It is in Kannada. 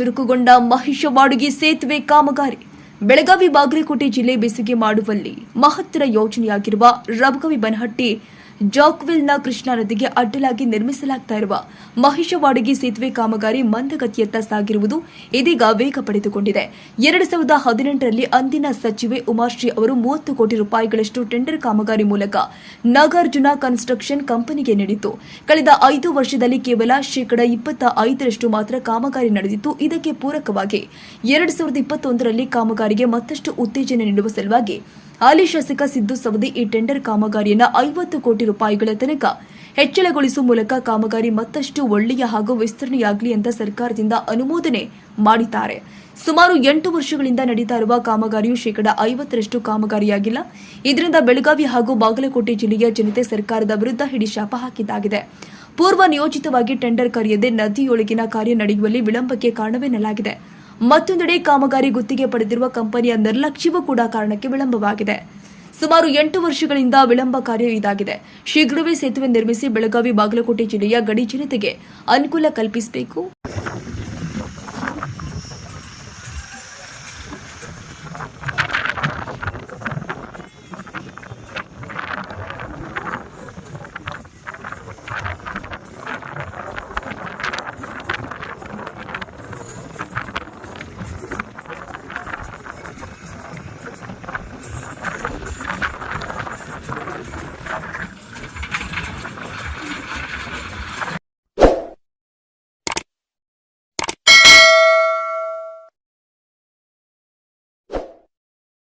ಚುರುಕುಗೊಂಡ ಮಹಿಷವಾಡುಗಿ ಸೇತುವೆ ಕಾಮಗಾರಿ. ಬೆಳಗಾವಿ ಬಾಗಲಕೋಟೆ ಜಿಲ್ಲೆ ಬೆಸುಗೆ ಮಾಡುವಲ್ಲಿ ಮಹತ್ತರ ಯೋಜನೆಯಾಗಿರುವ ರಬಗವಿ ಬನಹಟ್ಟಿ ಜಾಕ್ವಿಲ್ನ ಕೃಷ್ಣಾ ನದಿಗೆ ಅಡ್ಡಲಾಗಿ ನಿರ್ಮಿಸಲಾಗ್ತಾ ಇರುವ ಮಹಿಷವಾಡಗಿ ಸೇತುವೆ ಕಾಮಗಾರಿ ಮಂದಗತಿಯತ್ತ ಸಾಗಿರುವುದು ಇದೀಗ ವೇಗ ಪಡೆದುಕೊಂಡಿದೆ. ಎರಡು ಸಾವಿರದ ಹದಿನೆಂಟರಲ್ಲಿ ಅಂದಿನ ಸಚಿವೆ ಉಮಾಶ್ರೀ ಅವರು ಮೂವತ್ತು ಕೋಟಿ ರೂಪಾಯಿಗಳಷ್ಟು ಟೆಂಡರ್ ಕಾಮಗಾರಿ ಮೂಲಕ ನಾಗಾರ್ಜುನ ಕನ್ಸ್ಟ್ರಕ್ಷನ್ ಕಂಪನಿಗೆ ನೀಡಿತ್ತು. ಕಳೆದ ಐದು ವರ್ಷದಲ್ಲಿ ಕೇವಲ ಶೇಕಡ ಇಪ್ಪತ್ತ ಐದರಷ್ಟು ಮಾತ್ರ ಕಾಮಗಾರಿ ನಡೆದಿತ್ತು. ಇದಕ್ಕೆ ಪೂರಕವಾಗಿ ಎರಡು ಸಾವಿರದ ಇಪ್ಪತ್ತೊಂದರಲ್ಲಿ ಕಾಮಗಾರಿಗೆ ಮತ್ತಷ್ಟು ಉತ್ತೇಜನ ನೀಡುವ ಸಲುವಾಗಿ ಹಾಲಿ ಶಾಸಕ ಸಿದ್ದು ಸವದಿ ಈ ಟೆಂಡರ್ ಕಾಮಗಾರಿಯನ್ನು ಐವತ್ತು ಕೋಟಿ ರೂಪಾಯಿಗಳ ತನಕ. ಹೆಚ್ಚಳಗೊಳಿಸುವ ಮೂಲಕ ಕಾಮಗಾರಿ ಮತ್ತಷ್ಟು ಒಳ್ಳೆಯ ಹಾಗೂ ವಿಸ್ತರಣೆಯಾಗಲಿ ಅಂತ ಸರ್ಕಾರದಿಂದ ಅನುಮೋದನೆ ಮಾಡಿದ್ದಾರೆ. ಸುಮಾರು ಎಂಟು ವರ್ಷಗಳಿಂದ ನಡೀತಾ ಇರುವ ಕಾಮಗಾರಿಯು ಶೇಕಡಾ ಐವತ್ತರಷ್ಟು ಕಾಮಗಾರಿಯಾಗಿಲ್ಲ. ಇದರಿಂದ ಬೆಳಗಾವಿ ಹಾಗೂ ಬಾಗಲಕೋಟೆ ಜಿಲ್ಲೆಯ ಜನತೆ ಸರ್ಕಾರದ ವಿರುದ್ಧ ಹಿಡಿಶಾಪ ಹಾಕಿದ್ದಾಗಿದೆ. ಪೂರ್ವ ನಿಯೋಜಿತವಾಗಿ ಟೆಂಡರ್ ಕರೆಯದೆ ನದಿಯೊಳಗಿನ ಕಾರ್ಯ ನಡೆಯುವಲ್ಲಿ ವಿಳಂಬಕ್ಕೆ ಕಾರಣವೆನ್ನಲಾಗಿದೆ. ಮತ್ತೊಂದೆಡೆ ಕಾಮಗಾರಿ ಗುತ್ತಿಗೆ ಪಡೆದಿರುವ ಕಂಪನಿಯ ನಿರ್ಲಕ್ಷ್ಯವೂ ಕೂಡ ಕಾರಣಕ್ಕೆ ವಿಳಂಬವಾಗಿದೆ. ಸುಮಾರು ಎಂಟು ವರ್ಷಗಳಿಂದ ವಿಳಂಬ ಕಾರ್ಯ ಇದಾಗಿದೆ. ಶೀಘ್ರವೇ ಸೇತುವೆ ನಿರ್ಮಿಸಿ ಬೆಳಗಾವಿ ಬಾಗಲಕೋಟೆ ಜಿಲ್ಲೆಯ ಗಡಿ ಜನತೆಗೆ ಅನುಕೂಲ ಕಲ್ಪಿಸಬೇಕು.